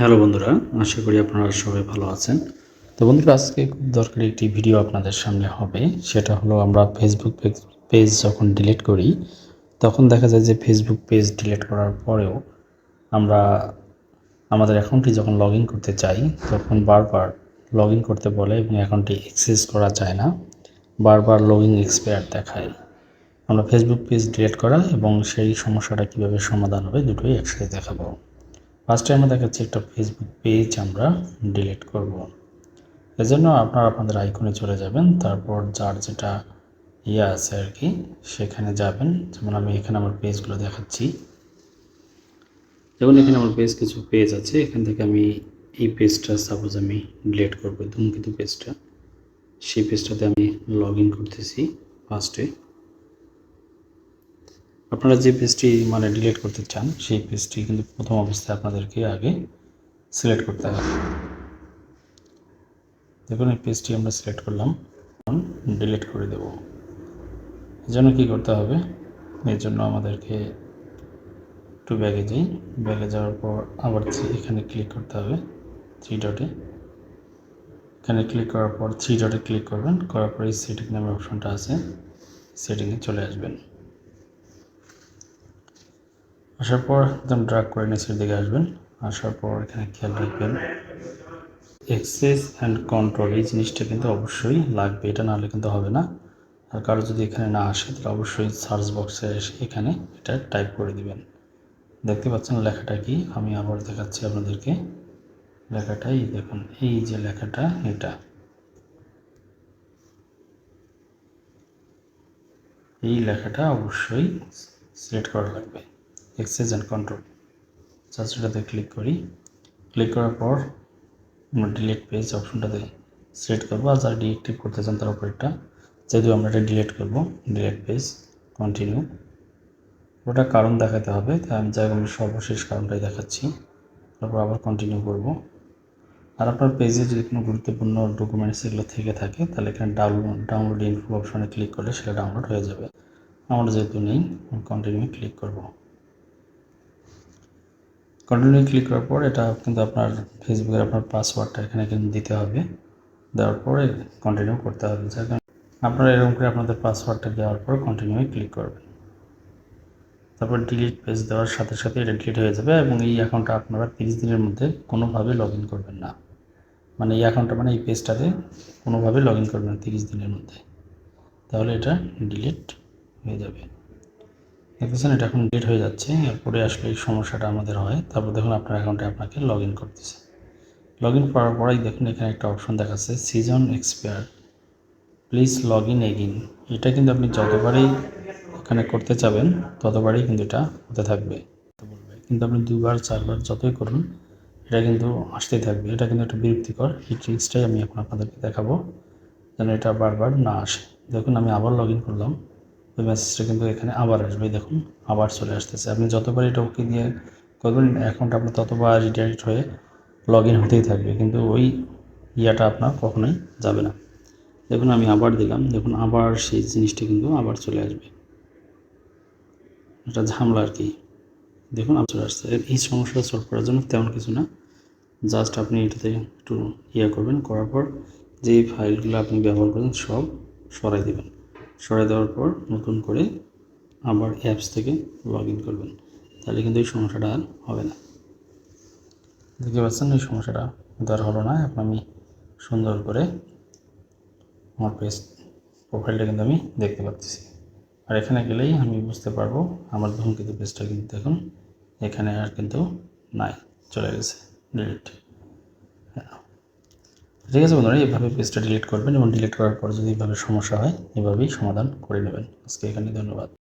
Hello বন্ধুরা, আশা করি আপনারা সবাই ভালো আছেন। তো বন্ধুরা, আজকে খুব দরকারি একটি ভিডিও আপনাদের সামনে হবে। সেটা হলো আমরা ফেসবুক পেজ যখন ডিলিট করি, তখন দেখা যায় যে ফেসবুক পেজ ডিলিট করার পরেও আমরা আমাদের অ্যাকাউন্টটি যখন লগ করতে চাই, তখন বারবার লগ করতে বলে এবং অ্যাকাউন্টটি অ্যাক্সেস করা যায় না। বারবার লগ ইন এক্সপায়ার দেখায়। আমরা ফেসবুক পেজ ডিলিট করা এবং সেই সমস্যাটা কীভাবে সমাধান হবে, দুটোই একসাথে দেখাবো। ফার্স্টে আমরা দেখাচ্ছি একটা ফেসবুক পেজ আমরা ডিলিট করব। এজন্য আপনারা আপনাদের আইকনে চলে যাবেন, তারপর যার যেটা ইয়ে আছে আর কি, সেখানে যাবেন। যেমন আমি এখানে আমার পেজগুলো দেখাচ্ছি। যেমন এখানে আমার বেশ কিছু পেজ আছে, এখান থেকে আমি এই পেজটা সাপোজ আমি ডিলিট করব, ধূমকেতু পেজটা সেই পেজটাতে আমি লগ ইন করতেছি ফার্স্টে আপনারা যে পেজটি মানে ডিলিট করতে চান, সেই পেজটি কিন্তু প্রথম অবস্থায় আপনাদেরকে আগে সিলেক্ট করতে হবে। দেখুন, এই পেজটি আমরা সিলেক্ট করলাম। ডিলিট করে দেব। এর জন্য কী করতে হবে? এর জন্য আমাদেরকে একটু ব্যাগে যাই। ব্যাগে যাওয়ার পর আবার এখানে ক্লিক করতে হবে থ্রি ডটে এখানে ক্লিক করার পর থ্রি ডটে ক্লিক করবেন। করার পর এই সেটিং নামে অপশনটা আছে। সেটিংয়ে চলে আসবেন। আসার পর একদম ড্রাগ করে নিচের দিকে আসবেন। আসার পর এখানে খেয়াল রাখবেন এক্সেস অ্যান্ড কন্ট্রোল এই জিনিসটা কিন্তু অবশ্যই লাগবে, এটা নাহলে কিন্তু হবে না। আর কারও যদি এখানে না আসে, তাহলে অবশ্যই সার্চ বক্সে এসে এখানে এটা টাইপ করে দিবেন। দেখতে পাচ্ছেন লেখাটা কি? আমি আবার দেখাচ্ছি আপনাদেরকে। লেখাটাই দেখুন, এই যে লেখাটা, এটা। এই লেখাটা অবশ্যই সিলেক্ট করা লাগবে। এক্সেস অ্যান্ড কন্ট্রোল জাস্ট এটাতে ক্লিক করি। ক্লিক করার পর আমরা ডিলিট পেজ অপশনটাতে সিলেক্ট করব আর যারা ডিএক্টিভ করতে চান তার উপর যেহেতু আমরা এটা ডিলিট করব ডিলিট পেজ কন্টিনিউ ওটা কারণ দেখাতে হবে, তাই আমি যাই আমি সর্বশেষ কারণটাই দেখাচ্ছি। তারপর আবার কন্টিনিউ করব। আর আপনার পেজে যদি কোনো গুরুত্বপূর্ণ ডকুমেন্টস এগুলো থেকে থাকে, তাহলে এখানে ডাউনলোড ডাউনলোড ইনফো অপশনে ক্লিক করলে সেটা ডাউনলোড হয়ে যাবে। আমার যেহেতু নেই কন্টিনিউ ক্লিক করব। কন্টিনিউ ক্লিক করার পর এটা কিন্তু আপনার ফেসবুকের আপনার পাসওয়ার্ডটা এখানে কিন্তু দিতে হবে। দেওয়ার পরে কন্টিনিউ করতে হবে। যার কারণে আপনারা এরকম করে আপনাদের পাসওয়ার্ডটা দেওয়ার পর কন্টিনিউ ক্লিক করবেন। তারপর ডিলিট পেজ দেওয়ার সাথে সাথে এটা ডিলিট হয়ে যাবে এবং এই অ্যাকাউন্টটা আপনারা তিরিশ দিনের মধ্যে কোনোভাবে লগ ইন করবেন না। মানে এই অ্যাকাউন্টটা মানে এই পেজটাতে কোনোভাবে লগ ইন করবেন না তিরিশ দিনের মধ্যে। তাহলে এটা ডিলিট হয়ে যাবে। দেখতেছেন, এটা এখন ডিলিট হয়ে যাচ্ছে, এরপরে আসলে এই সমস্যাটা আমাদের হয়। তারপর দেখুন, আপনার অ্যাকাউন্টে আপনাকে লগ ইন করতেছে। লগ ইন করার পরেই দেখুন, এখানে একটা অপশন দেখাচ্ছে session expire please log in again এটা কিন্তু আপনি যতবারই এখানে করতে চাবেন, ততবারই কিন্তু এটা হতে থাকবে। কিন্তু আপনি দুবার, চারবার যতই করুন, এটা কিন্তু আসতেই থাকবে। এটা কিন্তু একটা বিরক্তিকর এই ট্রিক্সটাই আমি এখন আপনাদেরকে দেখাবো, যেন এটা বারবার না আসে। দেখুন, আমি আবার লগ ইন করলাম। ওই মেসেজটা কিন্তু এখানে আবার আসবে দেখুন, আবার চলে আসতেছে। আপনি যতবার এটা ওকে দিয়ে করবেন অ্যাকাউন্ট আপনার ততবার রিডাইরেক্ট হয়ে লগ ইন হতেই থাকবে, কিন্তু ওই ইয়াটা আপনার কখনোই যাবে না। দেখুন, আমি আবার দিলাম, দেখুন, আবার সেই জিনিসটা কিন্তু আবার চলে আসবে। এটা ঝামলা আর কি। দেখুন আপনি চলে আসছে। এই সমস্যাটা সলভ করার জন্য তেমন কিছু না। জাস্ট আপনি এটাতে একটু ইয়ে করবেন, করার পর যে ফাইলগুলো আপনি ব্যবহার করেন, সব সরাই দেবেন। সরাই দেওয়ার পর নতুন করে আবার অ্যাপস থেকে লগ ইন করবেন। তাহলে কিন্তু এই সমস্যাটা আর হবে না। দেখতে পাচ্ছেন, এই সমস্যাটা আর হলো না। এখন আমি সুন্দর করে আমার পেজ প্রোফাইলটা কিন্তু আমি দেখতে পাচ্ছি। আর এখানে গেলেই আমি বুঝতে পারব আমার ধূমকেতু পেজটা কিন্তু দেখুন এখানে আর কিন্তু নাই, চলে গেছে ডিলিট ঠিক আছে বন্ধুরা, এইভাবে পেজটা ডিলিট করবেন এবং ডিলিট করার পর যদি এইভাবে সমস্যা হয় এভাবেই সমাধান করে নেবেন। আজকে এখানে ধন্যবাদ।